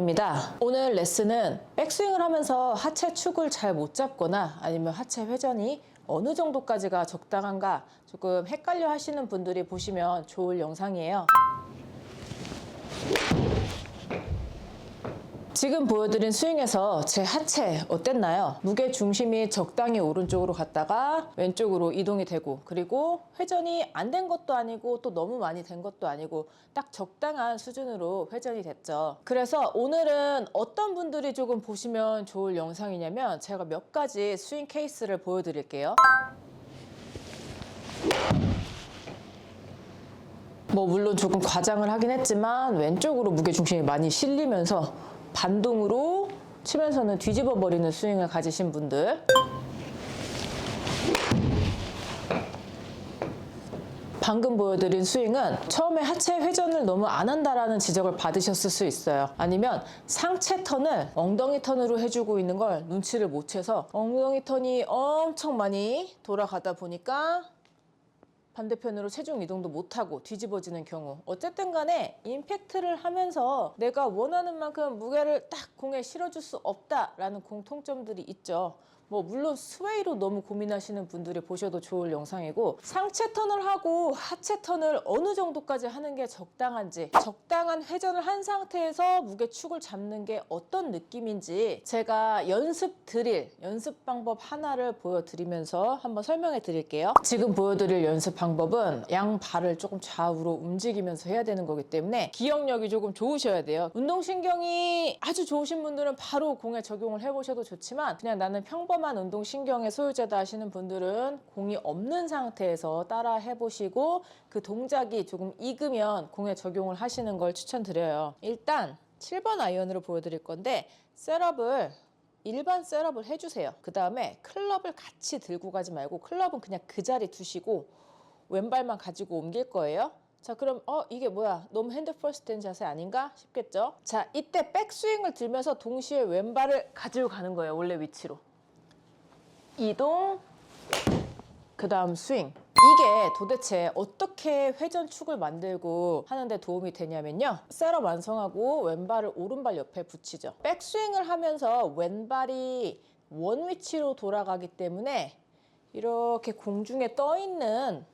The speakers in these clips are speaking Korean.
원장입니다. 오늘 레슨은 백스윙을 하면서 하체 축을 잘 못 잡거나 아니면 하체 회전이 어느 정도까지가 적당한가 조금 헷갈려 하시는 분들이 보시면 좋을 영상이에요. 지금 보여드린 스윙에서 제 하체 어땠나요? 무게 중심이 적당히 오른쪽으로 갔다가 왼쪽으로 이동이 되고 그리고 회전이 안 된 것도 아니고 또 너무 많이 된 것도 아니고 딱 적당한 수준으로 회전이 됐죠. 그래서 오늘은 어떤 분들이 조금 보시면 좋을 영상이냐면 제가 몇 가지 스윙 케이스를 보여드릴게요. 뭐 물론 조금 과장을 하긴 했지만 왼쪽으로 무게 중심이 많이 실리면서 반동으로 치면서는 뒤집어 버리는 스윙을 가지신 분들 방금 보여드린 스윙은 처음에 하체 회전을 너무 안 한다라는 지적을 받으셨을 수 있어요. 아니면 상체 턴을 엉덩이 턴으로 해주고 있는 걸 눈치를 못 채서 엉덩이 턴이 엄청 많이 돌아가다 보니까 반대편으로 체중 이동도 못하고 뒤집어지는 경우. 어쨌든 간에 임팩트를 하면서 내가 원하는 만큼 무게를 딱 공에 실어줄 수 없다라는 공통점들이 있죠 뭐 물론 스웨이로 너무 고민하시는 분들이 보셔도 좋을 영상이고 상체 턴을 하고 하체 턴을 어느 정도까지 하는 게 적당한지 적당한 회전을 한 상태에서 무게축을 잡는 게 어떤 느낌인지 제가 연습 드릴 연습 방법 하나를 보여드리면서 한번 설명해 드릴게요. 지금 보여드릴 연습 방법은 양 발을 조금 좌우로 움직이면서 해야 되는 거기 때문에 기억력이 조금 좋으셔야 돼요. 운동신경이 아주 좋으신 분들은 바로 공에 적용을 해보셔도 좋지만 그냥 나는 평범한 운동신경의 소유자다 하시는 분들은 공이 없는 상태에서 따라 해보시고 그 동작이 조금 익으면 공에 적용을 하시는 걸 추천드려요 일단 7번 아이언으로 보여드릴 건데 셋업을 일반 셋업을 해주세요. 그 다음에 클럽을 같이 들고 가지 말고 클럽은 그냥 그 자리 두시고 왼발만 가지고 옮길 거예요. 자 그럼 어 이게 뭐야 너무 핸드 퍼스트 된 자세 아닌가 싶겠죠 자 이때 백스윙을 들면서 동시에 왼발을 가지고 가는 거예요 원래 위치로 이동 그 다음 스윙. 이게 도대체 어떻게 회전축을 만들고 하는데 도움이 되냐면요. 셋업 완성하고 왼발을 오른발 옆에 붙이죠. 백스윙을 하면서 왼발이 원 위치로 돌아가기 때문에 이렇게 공중에 떠 있는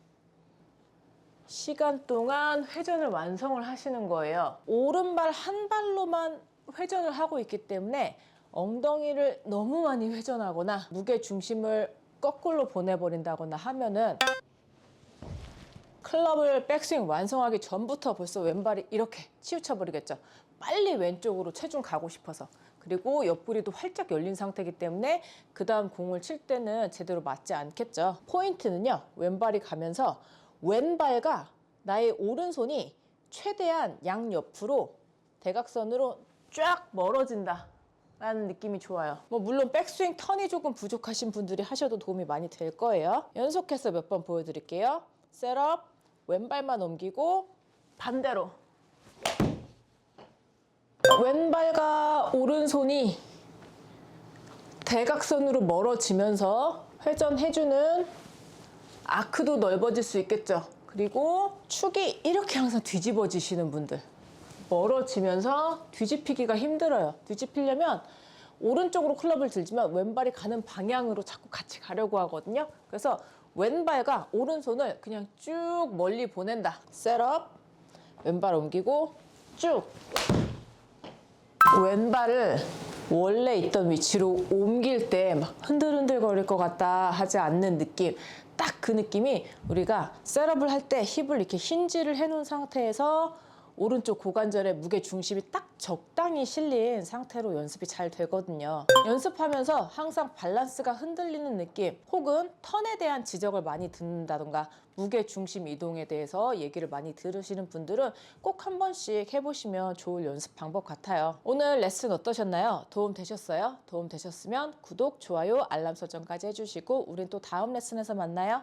시간 동안 회전을 완성을 하시는 거예요. 오른발 한 발로만 회전을 하고 있기 때문에 엉덩이를 너무 많이 회전하거나 무게 중심을 거꾸로 보내버린다거나 하면은 클럽을 백스윙 완성하기 전부터 벌써 왼발이 이렇게 치우쳐 버리겠죠. 빨리 왼쪽으로 체중 가고 싶어서. 그리고 옆구리도 활짝 열린 상태이기 때문에 그 다음 공을 칠 때는 제대로 맞지 않겠죠. 포인트는요. 왼발이 가면서 왼발과 나의 오른손이 최대한 양옆으로 대각선으로 쫙 멀어진다. 라는 느낌이 좋아요. 뭐 물론 백스윙 턴이 조금 부족하신 분들이 하셔도 도움이 많이 될 거예요. 연속해서 몇 번 보여드릴게요. 셋업, 왼발만 옮기고 반대로. 왼발과 오른손이 대각선으로 멀어지면서 회전해주는 아크도 넓어질 수 있겠죠. 그리고 축이 이렇게 항상 뒤집어지시는 분들. 멀어지면서 뒤집히기가 힘들어요. 뒤집히려면 오른쪽으로 클럽을 들지만 왼발이 가는 방향으로 자꾸 같이 가려고 하거든요. 그래서 왼발과 오른손을 그냥 쭉 멀리 보낸다. 셋업, 왼발 옮기고 쭉. 왼발을 원래 있던 위치로 옮길 때 막 흔들흔들 거릴 것 같다 하지 않는 느낌. 딱 그 느낌이 우리가 셋업을 할 때 힙을 이렇게 힌지를 해놓은 상태에서 오른쪽 고관절에 무게 중심이 딱 적당히 실린 상태로 연습이 잘 되거든요. 연습하면서 항상 밸런스가 흔들리는 느낌 혹은 턴에 대한 지적을 많이 듣는다던가 무게 중심 이동에 대해서 얘기를 많이 들으시는 분들은 꼭 한 번씩 해보시면 좋을 연습 방법 같아요. 오늘 레슨 어떠셨나요? 도움 되셨어요? 도움 되셨으면 구독, 좋아요, 알람 설정까지 해주시고 우린 또 다음 레슨에서 만나요.